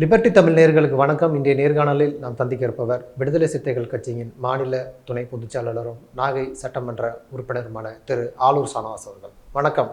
Liberty Tamil நேயர்களுக்கு வணக்கம். இன்றைய நேர்காணலில் நாம் சந்திக்க இருப்பவர் விடுதலை சிறுத்தைகள் கட்சியின் மாநில துணை பொதுச்செயலாளரும் நாகை சட்டமன்ற உறுப்பினருமான திரு ஆலூர் சானவாஸ் அவர்கள். வணக்கம்.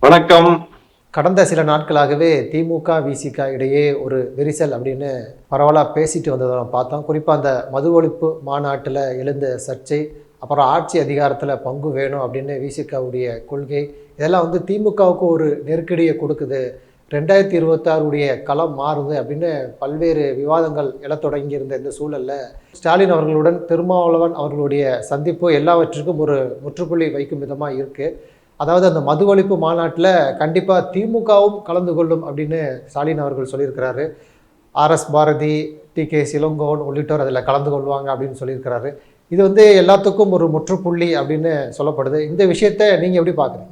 வணக்கம். கடந்த சில நாட்களாகவே திமுக விசிக இடையே ஒரு விரிசல் அப்படின்னு பரவலாக பேசிட்டு வந்ததை நம்ம பார்த்தோம். குறிப்பாக அந்த மது ஒழிப்பு மாநாட்டில் எழுந்த சர்ச்சை அப்புறம் ஆட்சி அதிகாரத்தில் பங்கு வேணும் அப்படின்னு விசிகாவுடைய கொள்கை இதெல்லாம் வந்து திமுகவுக்கு ஒரு நெருக்கடியை கொடுக்குது. ரெண்டாயிரத்தி இருபத்தாறுடைய களம் மாறுது அப்படின்னு பல்வேறு விவாதங்கள் எழத் தொடங்கியிருந்த இந்த சூழலில் ஸ்டாலின் அவர்களுடன் திருமாவளவன் அவர்களுடைய சந்திப்பு எல்லாவற்றிற்கும் ஒரு முற்றுப்புள்ளி வைக்கும் விதமாக இருக்குது அதாவது அந்த மது ஒழிப்பு மாநாட்டில் கண்டிப்பாக திமுகவும் கலந்து கொள்ளும் அப்படின்னு ஸ்டாலின் அவர்கள் சொல்லியிருக்கிறாரு. ஆர்எஸ் பாரதி டி கே சிலங்கோன் உள்ளிட்டோர் அதில் கலந்து கொள்வாங்க அப்படின்னு சொல்லியிருக்கிறாரு. இது வந்து எல்லாத்துக்கும் ஒரு முற்றுப்புள்ளி அப்படின்னு சொல்லப்படுது. இந்த விஷயத்தை நீங்கள் எப்படி பார்க்குறீங்க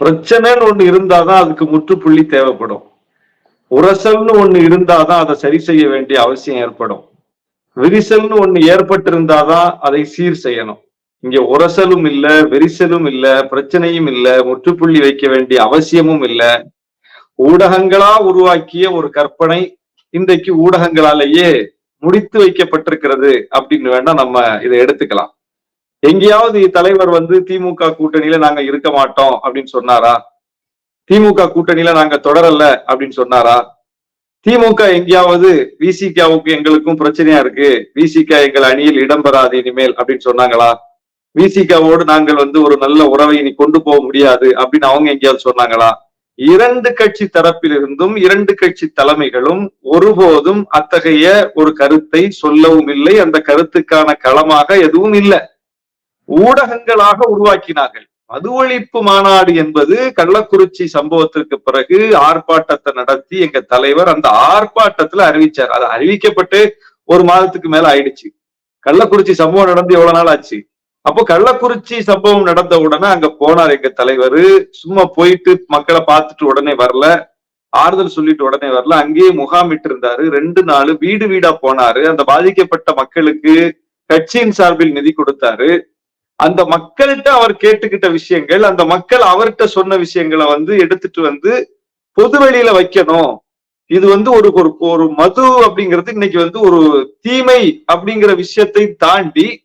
பிரச்சனைன்னு ஒண்ணு இருந்தாதான் அதுக்கு முற்றுப்புள்ளி தேவைப்படும். உரசல்னு ஒண்ணு இருந்தாதான் அதை சரி செய்ய வேண்டிய அவசியம் ஏற்படும். விரிசல்னு ஒண்ணு ஏற்பட்டிருந்தாதான் அதை சீர் செய்யணும். இங்க உரசலும் இல்ல விரிசலும் இல்ல பிரச்சனையும் இல்ல முற்றுப்புள்ளி வைக்க வேண்டிய அவசியமும் இல்ல. ஊடகங்களா உருவாக்கிய ஒரு கற்பனை இன்றைக்கு ஊடகங்களாலேயே முடித்து வைக்கப்பட்டிருக்கிறது அப்படின்னு வேணா நம்ம இதை எடுத்துக்கலாம். எங்கேயாவது தலைவர் வந்து திமுக கூட்டணியில நாங்க இருக்க மாட்டோம் அப்படின்னு சொன்னாரா? திமுக கூட்டணியில நாங்க தொடரல அப்படின்னு சொன்னாரா? திமுக எங்கேயாவது விசிகாவுக்கு எங்களுக்கும் பிரச்சனையா இருக்கு. விசிகா எங்கள் அணியில் இடம்பெறாது இனிமேல் அப்படின்னு சொன்னாங்களா? விசிகாவோடு நாங்கள் வந்து ஒரு நல்ல உறவை இனி கொண்டு போக முடியாது அப்படின்னு அவங்க எங்கேயாவது சொன்னாங்களா? இரண்டு கட்சி தரப்பிலிருந்தும் இரண்டு கட்சி தலைமைகளும் ஒருபோதும் அத்தகைய ஒரு கருத்தை சொல்லவும் இல்லை. அந்த கருத்துக்கான களமாக எதுவும் இல்லை. ஊடகங்களாக உருவாக்கினார்கள். மது ஒழிப்பு மாநாடு என்பது கள்ளக்குறிச்சி சம்பவத்திற்கு பிறகு ஆர்ப்பாட்டத்தை நடத்தி எங்க தலைவர் அந்த ஆர்ப்பாட்டத்துல அறிவிச்சார். அது அறிவிக்கப்பட்டு ஒரு மாதத்துக்கு மேல ஆயிடுச்சு. கள்ளக்குறிச்சி சம்பவம் நடந்து எவ்வளவு நாள் ஆச்சு? அப்போ கள்ளக்குறிச்சி சம்பவம் நடந்த உடனே அங்க போனார் எங்க தலைவர். சும்மா போயிட்டு மக்களை பார்த்துட்டு உடனே வரல. ஆறுதல் சொல்லிட்டு உடனே வரல. அங்கேயே முகாமிட்டு இருந்தாரு ரெண்டு நாள் வீடு வீடா போனாரு. அந்த பாதிக்கப்பட்ட மக்களுக்கு கட்சியின் சார்பில் நிதி கொடுத்தாரு. அந்த மக்கள்கிட்ட அவர் கேட்டுக்கிட்ட விஷயங்கள் அந்த மக்கள் அவர்கிட்ட சொன்ன விஷயங்களை வந்து எடுத்துட்டு வந்து பொது வெளியில வைக்கணும். இது வந்து ஒரு ஒரு ஒரு மது அப்படிங்கிறது இன்னைக்கு வந்து ஒரு தீமை அப்படிங்கிற விஷயத்தை தாண்டி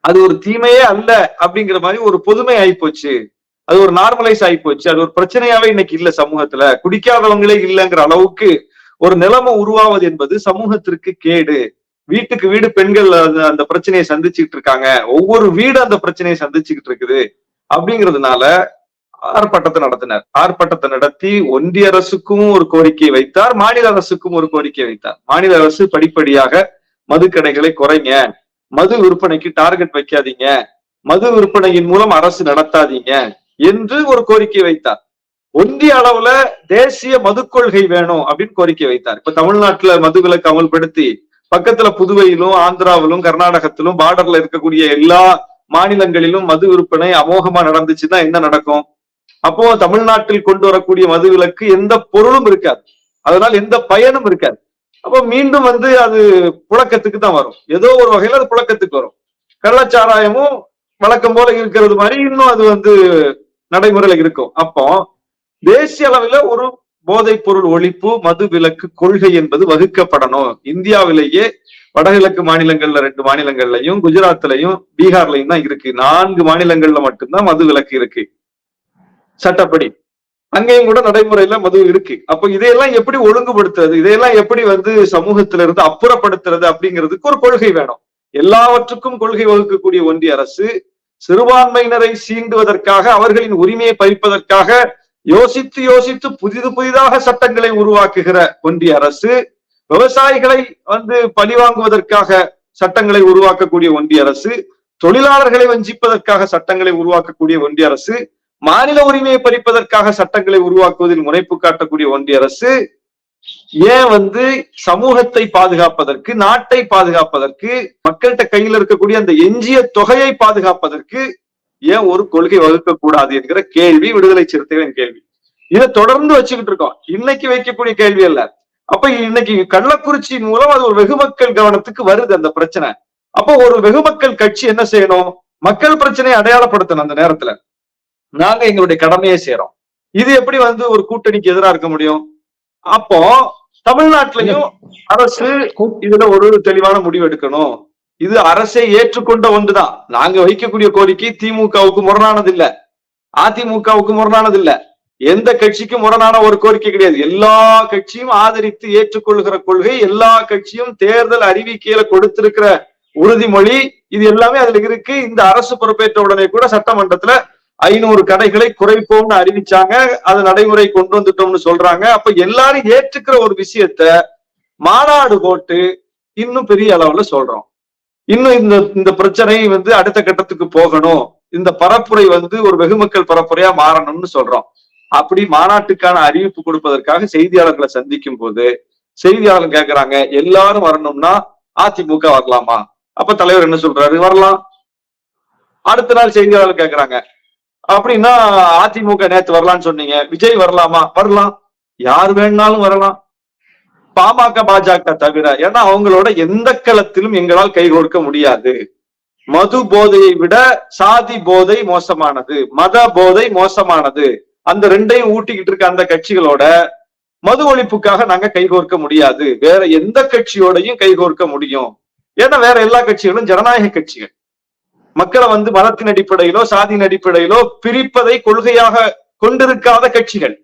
அது ஒரு தீமையே அல்ல அப்படிங்கிற மாதிரி ஒரு பொதுமை ஆயிப்போச்சு. அது ஒரு நார்மலைஸ் ஆயிப்போச்சு. அது ஒரு பிரச்சனையாவே இன்னைக்கு இல்ல சமூகத்துல. குடிக்காதவங்களே இல்லைங்கிற அளவுக்கு ஒரு நிலைமை உருவாவது என்பது சமூகத்திற்கு கேடு. வீட்டுக்கு வீடு பெண்கள் அந்த பிரச்சனையை சந்திச்சுக்கிட்டு இருக்காங்க. ஒவ்வொரு வீடு அந்த பிரச்சனையை சந்திச்சுக்கிட்டு இருக்குது. அப்படிங்கிறதுனால ஆர்ப்பாட்டத்தை நடத்தினார். ஆர்ப்பாட்டத்தை நடத்தி ஒன்றிய அரசுக்கும் ஒரு கோரிக்கை வைத்தார். மாநில அரசுக்கும் ஒரு கோரிக்கை வைத்தார். மாநில அரசு படிப்படியாக மதுக்கடைகளை குறைங்க. மது விற்பனைக்கு டார்கெட் வைக்காதீங்க. மது விற்பனையின் மூலம் அரசு நடத்தாதீங்க என்று ஒரு கோரிக்கை வைத்தார். ஒன்றிய அளவுல தேசிய மது கொள்கை வேணும் அப்படின்னு கோரிக்கை வைத்தார். இப்ப தமிழ்நாட்டுல மது விலக்கு அமல்படுத்தி பக்கத்துல புதுவையிலும் ஆந்திராவிலும் கர்நாடகத்திலும் பார்டர்ல இருக்கக்கூடிய எல்லா மாநிலங்களிலும் மது விற்பனை அமோகமா நடந்துச்சுன்னா என்ன நடக்கும்? அப்போ தமிழ்நாட்டில் கொண்டு வரக்கூடிய மது விலக்கு எந்த பொருளும் இருக்காது. அதனால எந்த பயனும் இருக்காது. அப்போ மீண்டும் வந்து அது புழக்கத்துக்கு தான் வரும். ஏதோ ஒரு வகையில அது புழக்கத்துக்கு வரும். கள்ளச்சாராயமும் வழக்கம் போல இருக்கிறது மாதிரி இன்னும் அது வந்து நடைமுறையில இருக்கும். அப்போ தேசிய அளவில் ஒரு போதைப் பொருள் ஒழிப்பு மது விலக்கு கொள்கை என்பது வகுக்கப்படணும். இந்தியாவிலேயே வடகிழக்கு மாநிலங்கள்ல ரெண்டு மாநிலங்கள்லயும் குஜராத்லயும் பீகார்லயும் தான் இருக்கு. நான்கு மாநிலங்கள்ல மட்டும்தான் மது விலக்கு இருக்கு. சட்டப்படி. அங்கேயும் கூட நடைமுறையில மது இருக்கு. அப்ப இதையெல்லாம் எப்படி ஒழுங்குபடுத்துறது? இதையெல்லாம் எப்படி வந்து சமூகத்தில இருந்து அப்புறப்படுத்துறது அப்படிங்கிறதுக்கு ஒரு கொள்கை வேணும். எல்லாவற்றுக்கும் கொள்கை வகுக்கக்கூடிய ஒன்றிய அரசு சிறுபான்மையினரை சீண்டுவதற்காக அவர்களின் உரிமையை பறிப்பதற்காக யோசித்து யோசித்து புதிது புதிதாக சட்டங்களை உருவாக்குகிற ஒன்றிய அரசு விவசாயிகளை வந்து பழிவாங்குவதற்காக சட்டங்களை உருவாக்கக்கூடிய ஒன்றிய அரசு தொழிலாளர்களை வஞ்சிப்பதற்காக சட்டங்களை உருவாக்கக்கூடிய ஒன்றிய அரசு மாநில உரிமையை பறிப்பதற்காக சட்டங்களை உருவாக்குவதில் முனைப்பு காட்டக்கூடிய ஒன்றிய அரசு ஏன் வந்து சமூகத்தை பாதுகாப்பதற்கு நாட்டை பாதுகாப்பதற்கு மக்கள்கிட்ட கையில் இருக்கக்கூடிய அந்த எஞ்சிய தொகையை பாதுகாப்பதற்கு ஏன் ஒரு கொள்கை வகுக்க கூடாது என்கிற கேள்வி விடுதலை சிறுத்தைகளின் கேள்வி. இதை தொடர்ந்து வச்சுக்கிட்டு இருக்கோம். இன்னைக்கு வைக்கக்கூடிய கேள்வி அல்ல. அப்ப இன்னைக்கு கள்ளக்குறிச்சி மூலம் அது ஒரு வெகுமக்கள் கவனத்துக்கு வருது அந்த பிரச்சனை. அப்போ ஒரு வெகுமக்கள் கட்சி என்ன செய்யணும்? மக்கள் பிரச்சனையை அடையாளப்படுத்தணும் அந்த நேரத்துல. நாங்க எங்களுடைய கடமையை செய்யறோம் இது எப்படி வந்து ஒரு கூட்டணிக்கு எதிராக இருக்க முடியும்? அப்போ தமிழ்நாட்டிலையும் அரசு இதுல ஒரு தெளிவான முடிவு எடுக்கணும். இது அரசை ஏற்றுக்கொண்ட ஒன்றுதான். நாங்க வைக்கக்கூடிய கோரிக்கை திமுகவுக்கு முரணானது இல்ல அதிமுகவுக்கு முரணானது இல்ல எந்த கட்சிக்கும் முரணான ஒரு கோரிக்கை கிடையாது. எல்லா கட்சியும் ஆதரித்து ஏற்றுக்கொள்கிற கொள்கை எல்லா கட்சியும் தேர்தல் அறிவிக்கையில கொடுத்திருக்கிற உறுதிமொழி இது எல்லாமே அதுல இருக்கு. இந்த அரசு பொறுப்பேற்ற உடனே கூட சட்டமன்றத்துல ஐநூறு கடைகளை குறைப்போம்னு அறிவிச்சாங்க. அது நடைமுறை கொண்டு வந்துட்டோம்னு சொல்றாங்க. அப்ப எல்லாரும் ஏற்றுக்கிற ஒரு விஷயத்த மாநாடு போட்டு இன்னும் பெரிய அளவுல சொல்றோம். இன்னும் இந்த இந்த பிரச்சனை வந்து அடுத்த கட்டத்துக்கு போகணும். இந்த பரப்புரை வந்து ஒரு வெகுமக்கள் பரப்புரையா மாறணும்னு சொல்றோம். அப்படி மாநாட்டுக்கான அறிவிப்பு கொடுப்பதற்காக செய்தியாளர்களை சந்திக்கும் போது செய்தியாளர்கள் கேக்குறாங்க எல்லாரும் வரணும்னா அதிமுக வரலாமா? அப்ப தலைவர் என்ன சொல்றாரு? வரலாம். அடுத்த நாள் செய்தியாளர் கேக்குறாங்க. அப்படின்னா அதிமுக நேத்து வரலாம்னு சொன்னீங்க. விஜய் வரலாமா? வரலாம். யார் வேணாலும் வரலாம். பாமக பாஜக தவிர ஏன்னா அவங்களோட எந்த களத்திலும் எங்களால் கைகோர்க்க முடியாது. மது போதையை விட சாதி போதை மோசமானது மத போதை மோசமானது. அந்த ரெண்டையும் ஊட்டிக்கிட்டு இருக்க அந்த கட்சிகளோட மது ஒழிப்புக்காக நாங்க கைகோர்க்க முடியாது. வேற எந்த கட்சியோடையும் கைகோர்க்க முடியும். ஏன்னா வேற எல்லா கட்சிகளும் ஜனநாயக கட்சிகள். மக்களை வந்து மதத்தின் அடிப்படையிலோ சாதியின் அடிப்படையிலோ பிரிப்பதை கொள்கையாக கொண்டிருக்காத கட்சிகள்.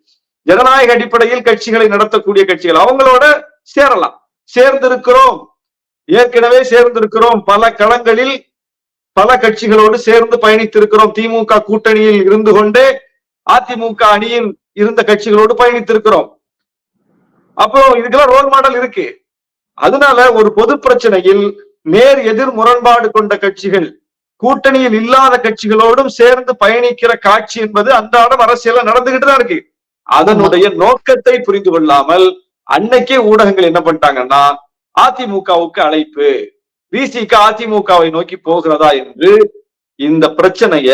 ஜனநாயக அடிப்படையில் கட்சிகளை நடத்தக்கூடிய கட்சிகள். அவங்களோட சேரலாம். சேர்ந்திருக்கிறோம். ஏற்கனவே சேர்ந்திருக்கிறோம். பல களங்களில் பல கட்சிகளோடு சேர்ந்து பயணித்திருக்கிறோம். திமுக கூட்டணியில் இருந்து கொண்டே அதிமுக அணியின் இருந்த கட்சிகளோடு பயணித்திருக்கிறோம். அப்போ இதுக்கெல்லாம் ரோல் மாடல் இருக்கு. அதனால ஒரு பொது பிரச்சனையில் நேர் எதிர் முரண்பாடு கொண்ட கட்சிகள் கூட்டணியில் இல்லாத கட்சிகளோடும் சேர்ந்து பயணிக்கிற காட்சி என்பது அன்றாடம் அரசியல நடந்துகிட்டு தான் இருக்கு. அதனுடைய நோக்கத்தை புரிந்து கொள்ளாமல் அன்னைக்கே ஊடகங்கள் என்ன பண்ணிட்டாங்கன்னா அதிமுகவுக்கு அழைப்பு. விசிக அதிமுகவை நோக்கி போகிறதா என்று இந்த பிரச்சனைய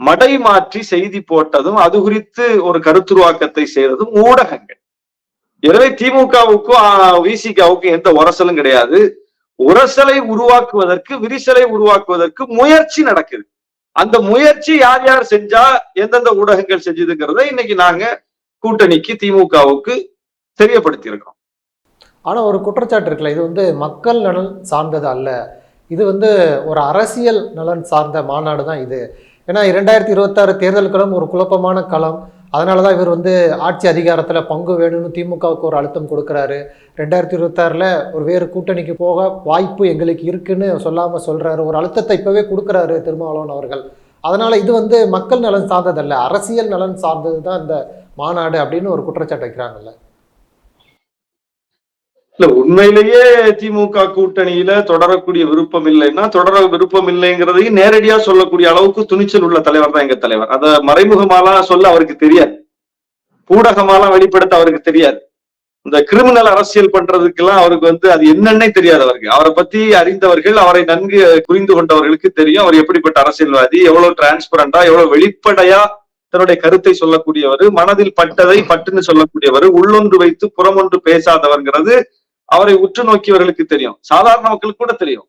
மடை மாற்றி செய்தி போட்டதும் அது குறித்து ஒரு கருத்துருவாக்கத்தை செய்ததும் ஊடகங்கள். எனவே திமுகவுக்கும் விசிகாவுக்கும் எந்த உரசலும் கிடையாது. உரசலை உருவாக்குவதற்கு விரிசலை உருவாக்குவதற்கு முயற்சி நடக்குது. அந்த முயற்சி யார் யார் செஞ்சா எந்தெந்த ஊடகங்கள் செஞ்சதுங்கிறத இன்னைக்கு நாங்க கூட்டணிக்கு திமுகவுக்கு தெரியப்படுத்தியிருக்கிறோம். ஆனால் ஆனா ஒரு குற்றச்சாட்டு இருக்குல்ல இது வந்து மக்கள் நலன் சார்ந்தது அல்ல. இது வந்து ஒரு அரசியல் நலன் சார்ந்த மாநாடு தான் இது. ஏன்னா இரண்டாயிரத்தி இருபத்தாறு தேர்தல் களம் ஒரு குழப்பமான களம். அதனால தான் இவர் வந்து ஆட்சி அதிகாரத்தில் பங்கு வேணும்னு திமுகவுக்கு ஒரு அழுத்தம் கொடுக்குறாரு. ரெண்டாயிரத்தி இருபத்தாறில் ஒரு வேறு கூட்டணிக்கு போக வாய்ப்பு எங்களுக்கு இருக்குன்னு சொல்லாமல் சொல்கிறாரு ஒரு அழுத்தத்தை இப்போவே கொடுக்குறாரு திருமாவளவன் அவர்கள். அதனால் இது வந்து மக்கள் நலன் சார்ந்ததல்ல அரசியல் நலன் சார்ந்தது தான் இந்த மாநாடு அப்படின்னு ஒரு குற்றச்சாட்டு வைக்கிறாங்கல்ல. இல்ல உண்மையிலேயே திமுக கூட்டணியில தொடரக்கூடிய விருப்பம் இல்லைன்னா தொடர விருப்பம் இல்லைங்கிறதையும் நேரடியா சொல்லக்கூடிய அளவுக்கு துணிச்சல் உள்ள தலைவர் தான் எங்க தலைவர். அத மறைமுகமாலாம் சொல்ல அவருக்கு தெரியாது. ஊடகமாலாம் வெளிப்படுத்த அவருக்கு தெரியாது. இந்த கிரிமினல் அரசியல் பண்றதுக்கெல்லாம் அவருக்கு வந்து அது என்னன்னே தெரியாது அவருக்கு. அவரை பத்தி அறிந்தவர்கள் அவரை நன்கு புரிந்து கொண்டவர்களுக்கு தெரியும். அவர் எப்படிப்பட்ட அரசியல்வாதி எவ்வளவு டிரான்ஸ்பரண்டா எவ்வளவு வெளிப்படையா தன்னுடைய கருத்தை சொல்லக்கூடியவர் மனதில் பட்டதை பட்டுன்னு சொல்லக்கூடியவர் உள்ளொன்று வைத்து புறமொன்று பேசாதவர்ங்கிறது அவரை உற்று நோக்கியவர்களுக்கு தெரியும். சாதாரண மக்களுக்கு கூட தெரியும்.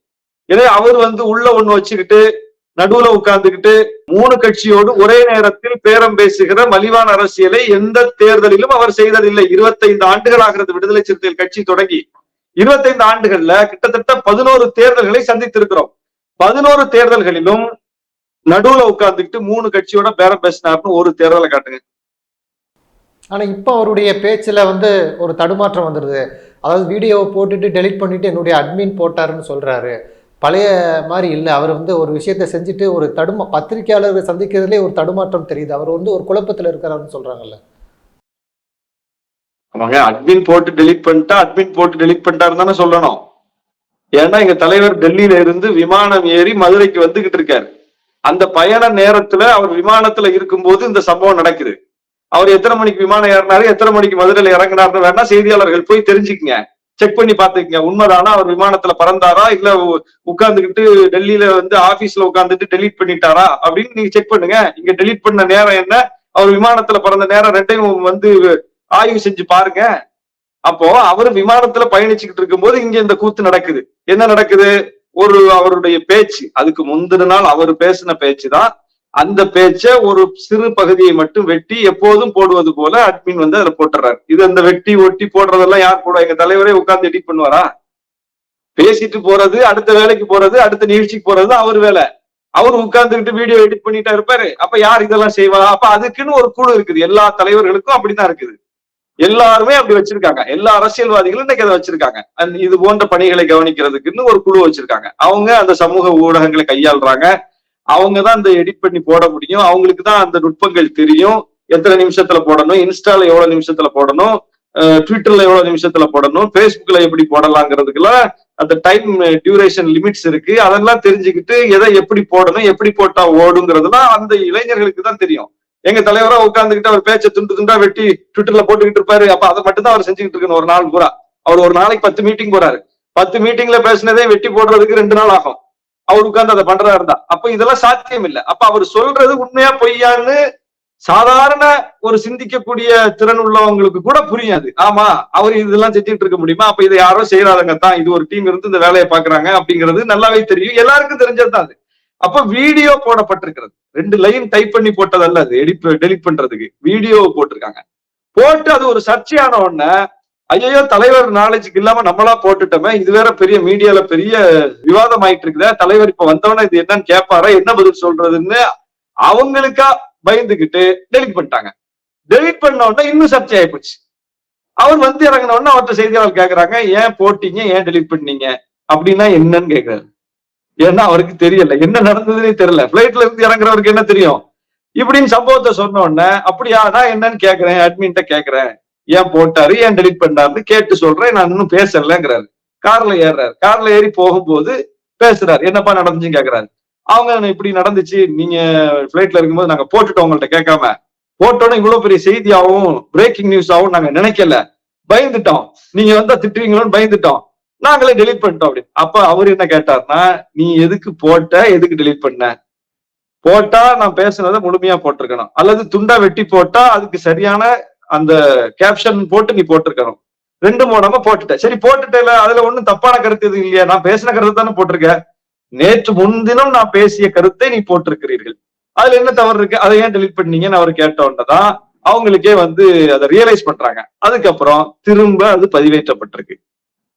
எனவே அவர் வந்து உள்ள ஒண்ணு வச்சுக்கிட்டு நடுவுல உட்கார்ந்துகிட்டு மூணு கட்சியோடு ஒரே நேரத்தில் பேரம் பேசுகிற மலிவான அரசியலை எந்த தேர்தலிலும் அவர் செய்ததில்லை. இருபத்தைந்து ஆண்டுகள் ஆகிறது விடுதலை சிறுத்தைகள் கட்சி தொடங்கி இருபத்தைந்து ஆண்டுகள்ல கிட்டத்தட்ட பதினோரு தேர்தல்களை சந்தித்திருக்கிறோம். பதினோரு தேர்தல்களிலும் நடுவுல உட்கார்ந்துக்கிட்டு மூணு கட்சியோட பேரம் பேசினார்னு ஒரு தேர்தலை காட்டுங்க. ஆனா இப்போ அவருடைய பேச்சுல வந்து ஒரு தடுமாற்றம் வந்துடுது அதாவது வீடியோவை போட்டுட்டு டெலீட் பண்ணிட்டு என்னுடைய அட்மின் போட்டாருன்னு சொல்றாரு. பழைய மாதிரி இல்லை. அவர் வந்து ஒரு விஷயத்தை செஞ்சுட்டு ஒரு தடுமா பத்திரிகையாளர்களை சந்திக்கிறதுலே ஒரு தடுமாற்றம் தெரியுது. அவர் வந்து ஒரு குழப்பத்தில் இருக்கிறாருன்னு சொல்றாங்கல்ல. அவங்க அட்மின் போட்டு டெலீட் பண்ணிட்டா அட்மின் போட்டு டெலீட் பண்ணிட்டாருன்னு தானே சொல்லணும். ஏன்னா எங்க தலைவர் டெல்லியில இருந்து விமானம் ஏறி மதுரைக்கு வந்துகிட்டு இருக்காரு. அந்த பயண நேரத்துல அவர் விமானத்துல இருக்கும்போது இந்த சம்பவம் நடக்குது. அவர் எத்தனை மணிக்கு விமானம் ஏறினாரு எத்தனை மணிக்கு மதுரையில இறங்கினார்னு வேணா செய்தியாளர்கள் போய் தெரிஞ்சுக்கங்க. செக் பண்ணி பாத்துக்கங்க உண்மைதானா? அவர் விமானத்துல பறந்தாரா? இல்ல உட்காந்துக்கிட்டு டெல்லியில வந்து ஆபீஸ்ல உட்காந்துட்டு டெலீட் பண்ணிட்டாரா? அப்படின்னு நீங்க செக் பண்ணுங்க. இங்க டெலீட் பண்ண நேரம் என்ன? அவர் விமானத்துல பறந்த நேரம் ரெண்டையும் வந்து ஆய்வு செஞ்சு பாருங்க. அப்போ அவர் விமானத்துல பயணிச்சுக்கிட்டு இருக்கும்போது இங்க இந்த கூத்து நடக்குது. என்ன நடக்குது? ஒரு அவருடைய பேச்சு அதுக்கு முந்தின நாள் அவர் பேசின பேச்சு தான் அந்த பேச்சை ஒரு சிறு பகுதியை மட்டும் வெட்டி எப்போதும் போடுவது போல அட்மின் வந்து அதுல போட்டுறாரு. இது அந்த வெட்டி ஒட்டி போடுறதெல்லாம் யார் போடுவா? எங்க தலைவரே உட்கார்ந்து எடிட் பண்ணுவாரா? பேசிட்டு போறது அடுத்த வேலைக்கு போறது அடுத்த நிகழ்ச்சிக்கு போறது அவர் வேலை. அவர் உட்கார்ந்துக்கிட்டு வீடியோ எடிட் பண்ணிட்டா இருப்பாரு. அப்ப யார் இதெல்லாம் செய்வா? அப்ப அதுக்குன்னு ஒரு குழு இருக்குது. எல்லா தலைவர்களுக்கும் அப்படிதான் இருக்குது. எல்லாருமே அப்படி வச்சிருக்காங்க. எல்லா அரசியல்வாதிகளும் இன்னைக்கு அதை வச்சிருக்காங்க. அந்த இது போன்ற பணிகளை கவனிக்கிறதுக்குன்னு ஒரு குழு வச்சிருக்காங்க. அவங்க அந்த சமூக ஊடகங்களை கையாளுறாங்க. அவங்க தான் அந்த எடிட் பண்ணி போட முடியும். அவங்களுக்கு தான் அந்த நுட்பங்கள் தெரியும். எத்தனை நிமிஷத்துல போடணும்? இன்ஸ்டால எவ்வளவு நிமிஷத்துல போடணும்? ட்விட்டர்ல எவ்வளவு நிமிஷத்துல போடணும்? ஃபேஸ்புக்ல எப்படி போடலாங்கிறதுக்கெல்லாம் அந்த டைம் டியூரேஷன் லிமிட்ஸ் இருக்கு. அதெல்லாம் தெரிஞ்சுக்கிட்டு எதை எப்படி போடணும் எப்படி போட்டா ஓடுங்கிறதுலாம் அந்த இளைஞர்களுக்கு தான் தெரியும். எங்க தலைவரா உட்கார்ந்துகிட்டு அவர் பேச்சை துண்டு துண்டா வெட்டி ட்விட்டர்ல போட்டுக்கிட்டு இருப்பாரு. அப்ப அதை மட்டும் தான் அவர் செஞ்சுக்கிட்டு இருக்கணும் ஒரு நாள் பூரா. அவர் ஒரு நாளைக்கு பத்து மீட்டிங் போறாரு. பத்து மீட்டிங்ல பேசினதே வெட்டி போடுறதுக்கு ரெண்டு நாள் ஆகும். அவர் உட்கார்ந்து அதை பண்றதா இருந்தா. அப்ப இதெல்லாம் சாத்தியம் இல்ல. அப்ப அவர் சொல்றது உண்மையா பொய்யான்னு சாதாரண ஒரு சிந்திக்கக்கூடிய திறன் உள்ளவங்களுக்கு கூட புரியாது. ஆமா அவர் இதெல்லாம் செஞ்சுட்டு இருக்க முடியுமா? அப்ப இதை யாரோ செய்யறாதங்க தான் இது ஒரு டீம் இருந்து இந்த வேலையை பாக்குறாங்க அப்படிங்கிறது நல்லாவே தெரியும். எல்லாருக்கும் தெரிஞ்சதுதான் அது. அப்ப வீடியோ போடப்பட்டிருக்கிறது. ரெண்டு லைன் டைப் பண்ணி போட்டதல்ல அது. எடிட் டெலிட் பண்றதுக்கு. வீடியோ போட்டிருக்காங்க. போட்டு அது ஒரு சர்ச்சையான உடனே ஐயோ தலைவர் நாலேஜுக்கு இல்லாம நம்மளா போட்டுட்டோமே. இது வேற பெரிய மீடியால பெரிய விவாதம் ஆயிட்டு இருக்குதா தலைவர் இப்ப வந்தவன இது என்னன்னு கேட்பாரா என்ன பதில் சொல்றதுன்னு அவங்களுக்கா பயந்துகிட்டு டெலிட் பண்ணிட்டாங்க. டெலிட் பண்ண உடனே இன்னும் சர்ச்சை ஆயிப்போச்சு அவர் வந்து இறங்கின உடனே அவர்கிட்ட செய்தியாளர் கேக்குறாங்க ஏன் போட்டீங்க? ஏன் டெலிட் பண்ணீங்க? அப்படின்னா என்னன்னு கேக்குறாரு. ஏன்னா அவருக்கு தெரியல. என்ன நடந்ததுன்னே தெரியல. பிளைட்ல இருந்து இறங்குறவருக்கு என்ன தெரியும்? இப்படின்னு சம்பவத்தை சொன்ன உடனே அப்படியா நான் என்னன்னு கேக்குறேன் அட்மின்ட்ட கேக்குறேன். ஏன் போட்டாரு ஏன் டெலிட் பண்ணாருன்னு கேட்டு சொல்றேன். நான் இன்னும் பேசலங்கிறாரு. கார்ல ஏறுறாரு. கார்ல ஏறி போகும்போது பேசுறாரு. என்னப்பா நடந்துச்சுன்னு கேக்குறாரு. அவங்க இப்படி நடந்துச்சு? நீங்க பிளைட்ல இருக்கும்போது நாங்க போட்டுட்டோம் உங்கள்ட்ட கேட்காம. போட்டோன்னு இவ்வளவு பெரிய செய்தியாகவும் பிரேக்கிங் நியூஸ் ஆகும் நாங்க நினைக்கல. பயந்துட்டோம். நீங்க வந்தா திட்டுவீங்களோன்னு பயந்துட்டோம். நாங்களே டெலிட் பண்ணிட்டோம் அப்படின்னு. அப்ப அவர் என்ன கேட்டார்னா நீ எதுக்கு போட்ட? எதுக்கு டெலீட் பண்ண? போட்டா நான் பேசுனதை முழுமையா போட்டிருக்கணும். அல்லது துண்டா வெட்டி போட்டா அதுக்கு சரியான அந்த கேப்ஷன் போட்டு நீ போட்டிருக்கணும். ரெண்டு மூணாம போட்டுட்ட. சரி போட்டுட்டேல அதுல ஒண்ணும் தப்பான கருத்து எதுவும் இல்லையா? நான் பேசின கருத்து தானே போட்டிருக்க. நேற்று முன்தினம் நான் பேசிய கருத்தை நீ போட்டிருக்கிறீர்கள். அதுல என்ன தவறு இருக்கு? அதை ஏன் டெலிட் பண்ணீங்கன்னு அவர் கேட்டோன்னதான் அவங்களுக்கே வந்து அதை ரியலைஸ் பண்றாங்க. அதுக்கப்புறம் திரும்ப அது பதிவேற்றப்பட்டிருக்கு.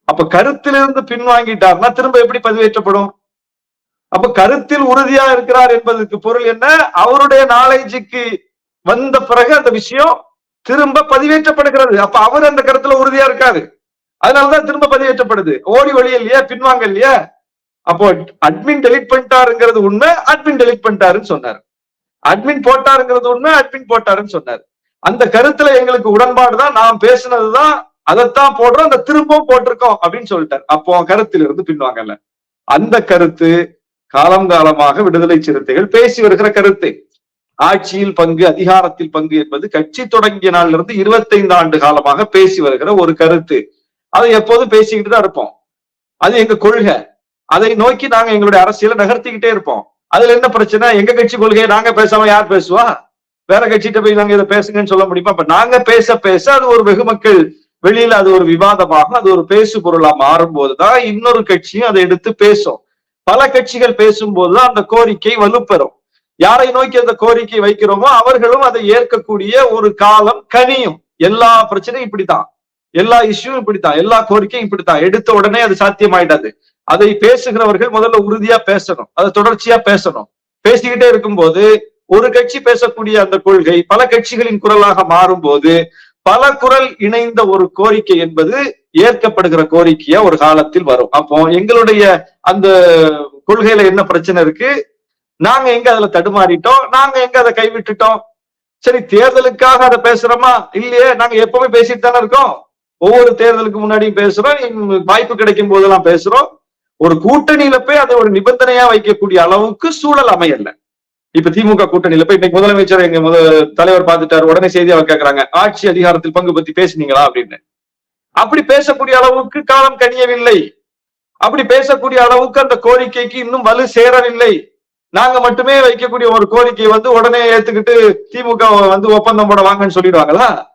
அப்ப கருத்திலிருந்து பின்வாங்கிட்டார்னா திரும்ப எப்படி பதிவேற்றப்படும்? அப்ப கருத்தில் உறுதியா இருக்கிறார் என்பதற்கு பொருள் என்ன? அவருடைய நாலேஜுக்கு வந்த பிறகு அந்த விஷயம் திரும்ப பதிவேற்றப்படுகிறது. அப்ப அவர் அந்த கருத்துல உறுதியா இருக்காரு. அதனாலதான் திரும்ப பதிவேற்றப்படுது. ஓடி வழி இல்லையா? பின்வாங்க இல்லையா? அப்போ அட்மின் டெலிட் பண்ணிட்டாருங்கிறது உண்மை. அட்மின் டெலிட் பண்ணிட்டாருன்னு சொன்னார். அட்மின் போட்டாருங்கிறது உண்மை. அட்மின் போட்டாருன்னு சொன்னார். அந்த கருத்துல எங்களுக்கு உடன்பாடு தான் நாம் பேசினதுதான் அதைத்தான் போடுறோம் அந்த திரும்பவும் போட்டிருக்கோம் அப்படின்னு சொல்லிட்டார். அப்போ கருத்திலிருந்து பின்வாங்கல்ல. அந்த கருத்து காலம் காலமாக விடுதலை சிறுத்தைகள் பேசி வருகிற கருத்து. ஆட்சியில் பங்கு அதிகாரத்தில் பங்கு என்பது கட்சி தொடங்கிய நாள்ல இருந்து இருபத்தைந்து ஆண்டு காலமாக பேசி வருகிற ஒரு கருத்து. அதை எப்போதும் பேசிக்கிட்டு தான் இருப்போம். அது எங்க கொள்கை. அதை நோக்கி நாங்க எங்களுடைய அரசியலை நகர்த்திக்கிட்டே இருப்போம். அதுல என்ன பிரச்சனை? எங்க கட்சி கொள்கையை நாங்க பேசாம யார் பேசுவா? வேற கட்சிகிட்ட போய் நாங்க இதை பேசுங்கன்னு சொல்ல முடியுமா? அப்ப நாங்க பேச பேச அது ஒரு வெகுமக்கள் வெளியில அது ஒரு விவாதமாக அது ஒரு பேசு பொருளா மாறும் போதுதான் இன்னொரு கட்சியும் அதை எடுத்து பேசும். பல கட்சிகள் பேசும்போதுதான் அந்த கோரிக்கை வலுப்பெறும். யாரை நோக்கி அந்த கோரிக்கை வைக்கிறோமோ அவர்களும் அதை ஏற்கக்கூடிய ஒரு காலம் கனியும். எல்லா பிரச்சனையும் இப்படித்தான். எல்லா இஷ்யூவும் இப்படித்தான். எல்லா கோரிக்கையும் இப்படித்தான். எடுத்த உடனே அது சாத்தியமாயிடாது. அதை பேசுகிறவர்கள் முதல்ல உறுதியா பேசணும். அதை தொடர்ச்சியா பேசணும். பேசிக்கிட்டே இருக்கும்போது ஒரு கட்சி பேசக்கூடிய அந்த கொள்கை பல கட்சிகளின் குரலாக மாறும்போது பல குரல் இணைந்த ஒரு கோரிக்கை என்பது ஏற்கப்படுகிற கோரிக்கையா ஒரு காலத்தில் வரும். அப்போ எங்களுடைய அந்த கொள்கையில என்ன பிரச்சனை இருக்கு? நாங்க எங்க அதுல தடுமாறிட்டோம்? நாங்க எங்க அதை கைவிட்டுட்டோம்? சரி தேர்தலுக்காக அதை பேசுறோமா? இல்லையே நாங்க எப்பவுமே பேசிட்டு தானே இருக்கோம். ஒவ்வொரு தேர்தலுக்கு முன்னாடியும் பேசுறோம். வாய்ப்பு கிடைக்கும் போதெல்லாம் பேசுறோம். ஒரு கூட்டணியில போய் அதை ஒரு நிபந்தனையா வைக்கக்கூடிய அளவுக்கு சூழல் அமையல. இப்ப திமுக கூட்டணியில போய் இன்னைக்கு முதலமைச்சர் எங்க முத தலைவர் பார்த்துட்டாரு உடனே செய்தி அவர் கேட்கறாங்க ஆட்சி அதிகாரத்தில் பங்கு பத்தி பேசுனீங்களா அப்படின்னு. அப்படி பேசக்கூடிய அளவுக்கு காலம் கனியவில்லை. அப்படி பேசக்கூடிய அளவுக்கு அந்த கோரிக்கைக்கு இன்னும் வலு சேரவில்லை. நாங்க மட்டுமே வைக்கக்கூடிய ஒரு கோரிக்கை வந்து உடனே ஏத்துக்கிட்டு திமுக வந்து ஒப்பந்தம் போட வாங்கன்னு சொல்லிடுவாங்களா?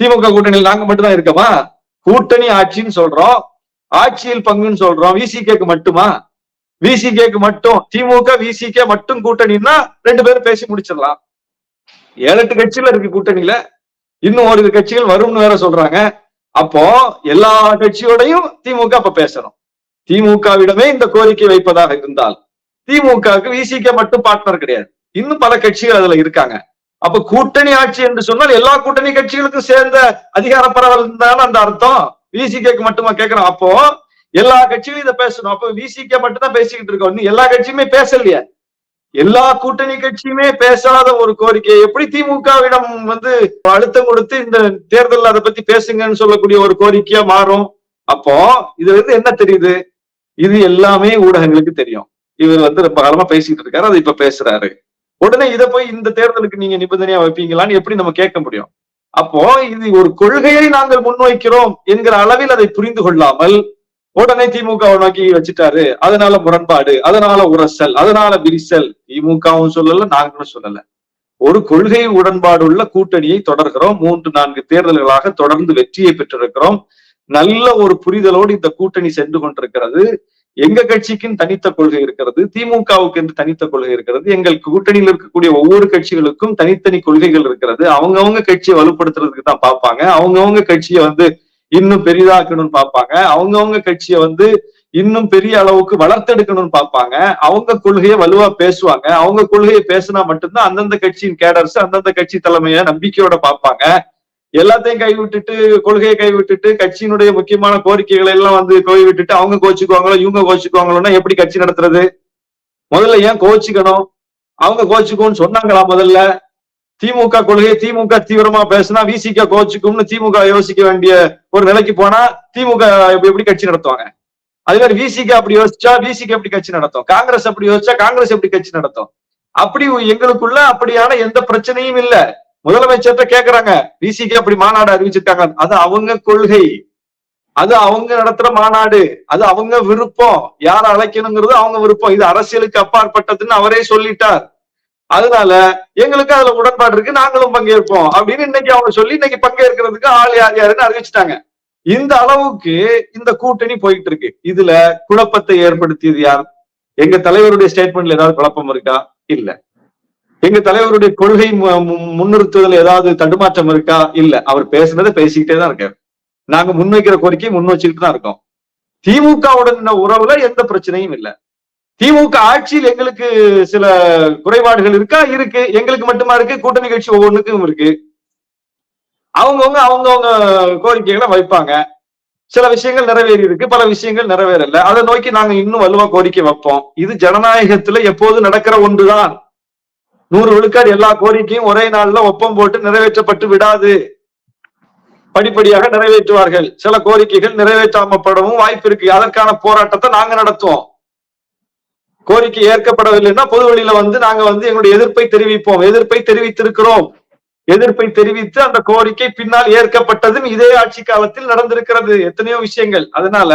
திமுக கூட்டணியில் நாங்க மட்டும்தான் இருக்கோமா? கூட்டணி ஆட்சின்னு சொல்றோம். ஆட்சியில் பங்குன்னு சொல்றோம். விசிகேக்கு மட்டுமா? விசிகேக்கு மட்டும் திமுக விசிகே மட்டும் கூட்டணின்னா ரெண்டு பேரும் பேசி முடிச்சிடலாம். ஏழு எட்டு கட்சியில இருக்கு கூட்டணியில. இன்னும் ஒரு கட்சிகள் வரும்னு வேற சொல்றாங்க. அப்போ எல்லா கட்சியோடையும் திமுக அப்ப பேசணும். திமுகவிடமே இந்த கோரிக்கை வைப்பதாக இருந்தால் திமுகவுக்கு விசிகே மட்டும் பார்ட்னர் கிடையாது. இன்னும் பல கட்சிகள் அதுல இருக்காங்க. அப்ப கூட்டணி ஆட்சி என்று சொன்னால் எல்லா கூட்டணி கட்சிகளுக்கும் சேர்ந்த அதிகார பரவல் தானே அந்த அர்த்தம். விசிகேக்கு மட்டுமா கேட்கிறோம். அப்போ எல்லா கட்சியும் இதை பேசணும். அப்ப விசிகே மட்டும் தான் பேசிக்கிட்டு இருக்கோம். இன்னும் எல்லா கட்சியுமே பேசலையே. எல்லா கூட்டணி கட்சியுமே பேசாத ஒரு கோரிக்கை எப்படி திமுகவிடம் வந்து அழுத்தம் கொடுத்து இந்த தேர்தல் அதை பத்தி பேசுங்கன்னு சொல்லக்கூடிய ஒரு கோரிக்கையா மாறும்? அப்போ இதுல இருந்து என்ன தெரியுது? இது எல்லாமே ஊடகங்களுக்கு தெரியும். இவர் வந்து ரொம்ப காலமா பேசிட்டு இருக்காரு. அதை இப்ப பேசுறாரு. உடனே இதை போய் இந்த தேர்தலுக்கு நீங்க நிபந்தனையா வைப்பீங்களான்னு எப்படி நம்ம கேட்க முடியும்? அப்போ இது ஒரு கொள்கையை நாங்கள் முன்வைக்கிறோம் என்கிற அளவில் அதை புரிந்து கொள்ளாமல் உடனே திமுக நோக்கி வச்சுட்டாரு. அதனால முரண்பாடு அதனால உரசல் அதனால விரிசல். திமுகவும் சொல்லல நாங்களும் சொல்லல. ஒரு கொள்கை உடன்பாடு உள்ள கூட்டணியை தொடர்கிறோம். மூன்று நான்கு தேர்தல்களாக தொடர்ந்து வெற்றியை பெற்றிருக்கிறோம். நல்ல ஒரு புரிதலோடு இந்த கூட்டணி சென்று கொண்டிருக்கிறது. எங்க கட்சிக்கும் தனித்த கொள்கை இருக்கிறது. திமுகவுக்கு என்று தனித்த கொள்கை இருக்கிறது. எங்கள் கூட்டணியில் இருக்கக்கூடிய ஒவ்வொரு கட்சிகளுக்கும் தனித்தனி கொள்கைகள் இருக்கிறது. அவங்கவுங்க கட்சியை வலுப்படுத்துறதுக்கு தான் பார்ப்பாங்க. அவங்கவுங்க கட்சியை வந்து இன்னும் பெரிதாக்கணும்னு பார்ப்பாங்க. அவங்கவுங்க கட்சியை வந்து இன்னும் பெரிய அளவுக்கு வளர்த்தெடுக்கணும்னு பார்ப்பாங்க. அவங்க கொள்கையை வலுவா பேசுவாங்க. அவங்க கொள்கையை பேசினா மட்டும்தான் அந்தந்த கட்சியின் கேடர்ஸ் அந்தந்த கட்சி தலைமையை நம்பிக்கையோட பார்ப்பாங்க. எல்லாத்தையும் கைவிட்டுட்டு கொள்கையை கைவிட்டுட்டு கட்சியினுடைய முக்கியமான கோரிக்கைகளை எல்லாம் வந்து கைவிட்டுட்டு அவங்க கோச்சுக்குவாங்களோ இவங்க கோச்சுக்குவாங்களோன்னா எப்படி கட்சி நடத்துறது? முதல்ல ஏன் கோச்சுக்கணும்? அவங்க கோச்சுக்கும்னு சொன்னாங்களா முதல்ல? திமுக கொள்கையை திமுக தீவிரமா பேசினா விசிக கோச்சுக்கும்னு திமுக யோசிக்க வேண்டிய ஒரு நிலைக்கு போனா திமுக எப்படி எப்படி கட்சி நடத்துவாங்க? அதே மாதிரி விசிக அப்படி யோசிச்சா விசிக எப்படி கட்சி நடத்தும்? காங்கிரஸ் அப்படி யோசிச்சா காங்கிரஸ் எப்படி கட்சி நடத்தும்? அப்படி எங்களுக்குள்ள அப்படியான எந்த பிரச்சனையும் இல்ல. முதலமைச்சர்கிட்ட கேக்குறாங்க விசிகே அப்படி மாநாடு அறிவிச்சிருக்காங்க. அது அவங்க கொள்கை. அது அவங்க நடத்துற மாநாடு. அது அவங்க விருப்பம். யார அழைக்கணுங்கிறது அவங்க விருப்பம். இது அரசியலுக்கு அப்பாற்பட்டதுன்னு அவரே சொல்லிட்டார். அதனால எங்களுக்கு அதுல உடன்பாடு இருக்கு நாங்களும் பங்கேற்போம் அப்படின்னு இன்னைக்கு அவங்க சொல்லி இன்னைக்கு பங்கேற்கிறதுக்கு ஆள் யார் யாருன்னு அறிவிச்சிட்டாங்க. இந்த அளவுக்கு இந்த கூட்டணி போயிட்டு இருக்கு. இதுல குழப்பத்தை ஏற்படுத்தியது யார்? எங்க தலைவருடைய ஸ்டேட்மெண்ட்ல ஏதாவது குழப்பம் இருக்கா? இல்ல. எங்க தலைவருடைய கொள்கை மு- முன்னிறுத்துவதில் ஏதாவது தடுமாற்றம் இருக்கா? இல்ல. அவர் பேசுனதை பேசிக்கிட்டே தான் இருக்காரு. நாங்க முன்வைக்கிற கோரிக்கையை முன் வச்சுக்கிட்டு தான் இருக்கோம். திமுகவுடன் உறவுல எந்த பிரச்சனையும் இல்லை. திமுக ஆட்சியில் எங்களுக்கு சில குறைபாடுகள் இருக்கா? இருக்கு. எங்களுக்கு மட்டுமா இருக்கு? கூட்டணி கட்சி ஒவ்வொன்றுக்கும் இருக்கு. அவங்கவுங்க அவங்கவுங்க கோரிக்கைகளை வைப்பாங்க. சில விஷயங்கள் நிறைவேறி இருக்கு. பல விஷயங்கள் நிறைவேறல. அதை நோக்கி நாங்க இன்னும் வலுவா கோரிக்கை வைப்போம். இது ஜனநாயகத்துல எப்போது நடக்கிற ஒன்றுதான். நூறு விழுக்காடு எல்லா கோரிக்கையும் ஒரே நாள்ல ஒப்பம் போட்டு நிறைவேற்றப்பட்டு விடாது. படிப்படியாக நிறைவேற்றுவார்கள். சில கோரிக்கைகள் நிறைவேற்றாமப்படவும் வாய்ப்பு இருக்கு. அதற்கான போராட்டத்தை நாங்க நடத்துவோம். கோரிக்கை ஏற்கப்படவில்லைன்னா பொது வழியில வந்து நாங்க வந்து எங்களுடைய எதிர்ப்பை தெரிவிப்போம். எதிர்ப்பை தெரிவித்திருக்கிறோம். எதிர்ப்பை தெரிவித்து அந்த கோரிக்கை பின்னால் ஏற்கப்பட்டதும் இதே ஆட்சி காலத்தில் நடந்திருக்கிறது. எத்தனையோ விஷயங்கள். அதனால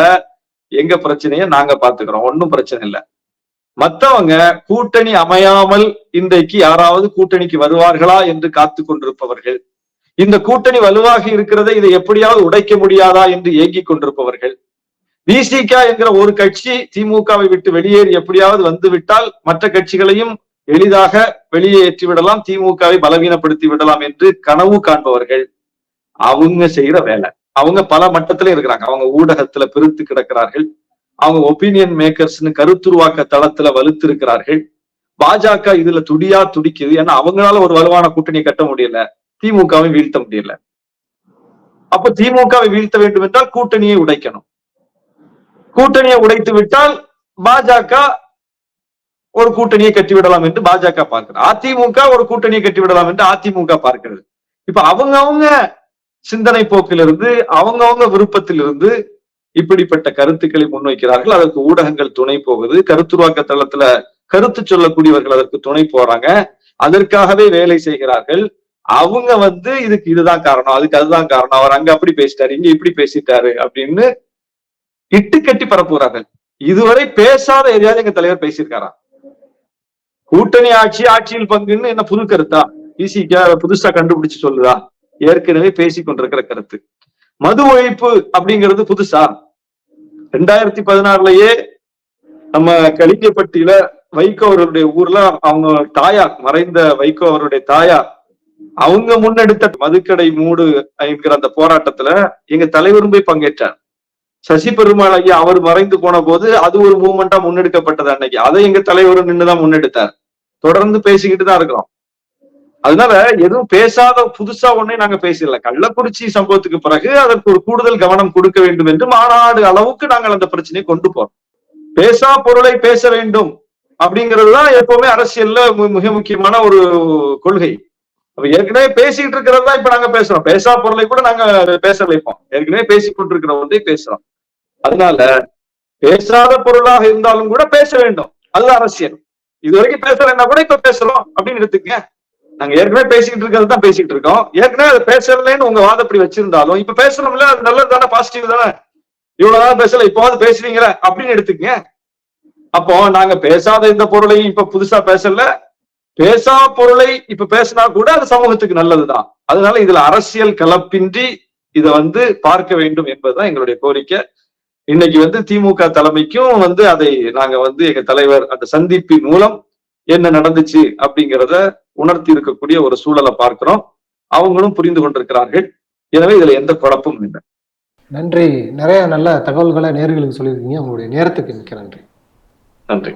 எங்க பிரச்சனையை நாங்க பாத்துக்கிறோம் ஒன்னும் பிரச்சனை இல்லை. மத்தவங்க கூட்டணி அமையாமல் இன்றைக்கு யாராவது கூட்டணிக்கு வருவார்களா என்று காத்து கொண்டிருப்பவர்கள். இந்த கூட்டணி வலுவாக இருக்கிறதை இதை எப்படியாவது உடைக்க முடியாதா என்று ஏங்கிக் கொண்டிருப்பவர்கள். விசிகா என்கிற ஒரு கட்சி திமுகவை விட்டு வெளியேறி எப்படியாவது வந்து விட்டால் மற்ற கட்சிகளையும் எளிதாக வெளியேற்றி விடலாம் திமுகவை பலவீனப்படுத்தி விடலாம் என்று கனவு காண்பவர்கள். அவங்க செய்யற வேலை. அவங்க பல மட்டத்துல இருக்கிறாங்க. அவங்க ஊடகத்துல பெருத்து கிடக்கிறார்கள். அவங்க ஒப்பீனியன் மேக்கர்ஸ்னு கருத்துருவாக்க தளத்துல வலுத்திருக்கிறார்கள். பாஜக இதுல துடியா துடிக்குது. ஏன்னா அவங்களால ஒரு வலுவான கூட்டணியை கட்ட முடியல. திமுகவை வீழ்த்த முடியல. அப்ப திமுகவை வீழ்த்த வேண்டும் என்றால் கூட்டணியை உடைக்கணும். கூட்டணியை உடைத்து விட்டால் பாஜக ஒரு கூட்டணியை கட்டிவிடலாம் என்று பாஜக பார்க்கிறது அதிமுக ஒரு கூட்டணியை கட்டிவிடலாம் என்று அதிமுக பார்க்கிறது. இப்ப அவங்கவங்க சிந்தனை போக்கிலிருந்து அவங்கவங்க விருப்பத்திலிருந்து இப்படிப்பட்ட கருத்துக்களை முன்வைக்கிறார்கள். அதற்கு ஊடகங்கள் துணை போகுது. கருத்துருவாக்க தளத்துல கருத்து சொல்லக்கூடியவர்கள் அதற்கு துணை போறாங்க. அதற்காகவே வேலை செய்கிறார்கள். அவங்க வந்து இதுக்கு இதுதான் காரணம் அதுக்கு அதுதான் காரணம். அவர் அங்க அப்படி பேசிட்டாரு இங்க இப்படி பேசிட்டாரு அப்படின்னு இட்டு கட்டி பரப்புகிறார்கள். இதுவரை பேசாத எதையாவது எங்க தலைவர் பேசியிருக்காரா? கூட்டணி ஆட்சி ஆட்சியில் பங்குன்னு என்ன புது கருத்தா? பிசிக புதுசா கண்டுபிடிச்சு சொல்லுதா? ஏற்கனவே பேசி கொண்டிருக்கிற கருத்து. மது ஒழிப்பு அப்படிங்கிறது புதுசா? ரெண்டாயிரத்தி பதினாறுலயே நம்ம கலிங்கப்பட்டியில வைகோ அவர்களுடைய ஊர்ல அவங்க தாயார் மறைந்த வைகோ அவருடைய தாயார் அவங்க முன்னெடுத்த மதுக்கடை மூடு என்கிற அந்த போராட்டத்துல எங்க தலைவரும் போய் பங்கேற்றார். சசி பெருமாள் ஐயா அவர் மறைந்து போன போது அது ஒரு மூமெண்டா முன்னெடுக்கப்பட்டது அன்னைக்கு. அதை எங்க தலைவரும் நின்றுதான் முன்னெடுத்தார். தொடர்ந்து பேசிக்கிட்டு தான் இருக்கிறோம். அதனால எதுவும் பேசாத புதுசா ஒன்னே நாங்க பேசல. கள்ளக்குறிச்சி சம்பவத்துக்கு பிறகு அதற்கு ஒரு கூடுதல் கவனம் கொடுக்க வேண்டும் என்று மாநாடு அளவுக்கு நாங்கள் அந்த பிரச்சனையை கொண்டு போறோம். பேசா பொருளை பேச வேண்டும் அப்படிங்கறதுதான் எப்பவுமே அரசியல்ல மிக முக்கியமான ஒரு கொள்கை. அப்ப ஏற்கனவே பேசிட்டு இருக்கிறது தான் இப்ப நாங்க பேசுறோம். பேசா பொருளை கூட நாங்க பேச வைப்போம். ஏற்கனவே பேசிக் கொண்டிருக்கிற ஒன்றை பேசுறோம். அதனால பேசாத பொருளாக இருந்தாலும் கூட பேச வேண்டும். அது அரசியல். இது வரைக்கும் பேசலைன்னா கூட இப்ப பேசுறோம் அப்படின்னு எடுத்துக்கங்க நாங்க ஏற்கனவே பேசிக்கிட்டு இருக்கிறது தான் பேசிட்டு இருக்கோம். ஏற்கனவே அதை பேசலைன்னு உங்க வாதப்படி வச்சிருந்தாலும் இப்ப பேசணும்ல அது நல்லது தானே பாசிட்டிவ் தானே? இவ்வளவுதான் பேசல இப்போவாது பேசுறீங்களா அப்படின்னு எடுத்துக்கங்க அப்போ நாங்க பேசாத இந்த பொருளையும் இப்ப புதுசா பேசல. பேசா பொருளை இப்ப பேசினா கூட அது சமூகத்துக்கு நல்லதுதான். அதனால இதுல அரசியல் கலப்பின்றி இதை வந்து பார்க்க வேண்டும் என்பதுதான் எங்களுடைய கோரிக்கை. இன்னைக்கு வந்து திமுக தலைமைக்கும் வந்து அதை நாங்க வந்து எங்க தலைவர் அந்த சந்திப்பின் மூலம் என்ன நடந்துச்சு அப்படிங்கிறத உணர்த்தி இருக்கக்கூடிய ஒரு சூழலை பார்க்கிறோம். அவங்களும் புரிந்து கொண்டிருக்கிறார்கள். எனவே இதுல எந்த குழப்பமும் இல்லை. நன்றி. நிறைய நல்ல தகவல்களை நேர்களுக்கு சொல்லியிருக்கீங்க. உங்களுடைய நேரத்துக்கு மிக்க நன்றி. நன்றி.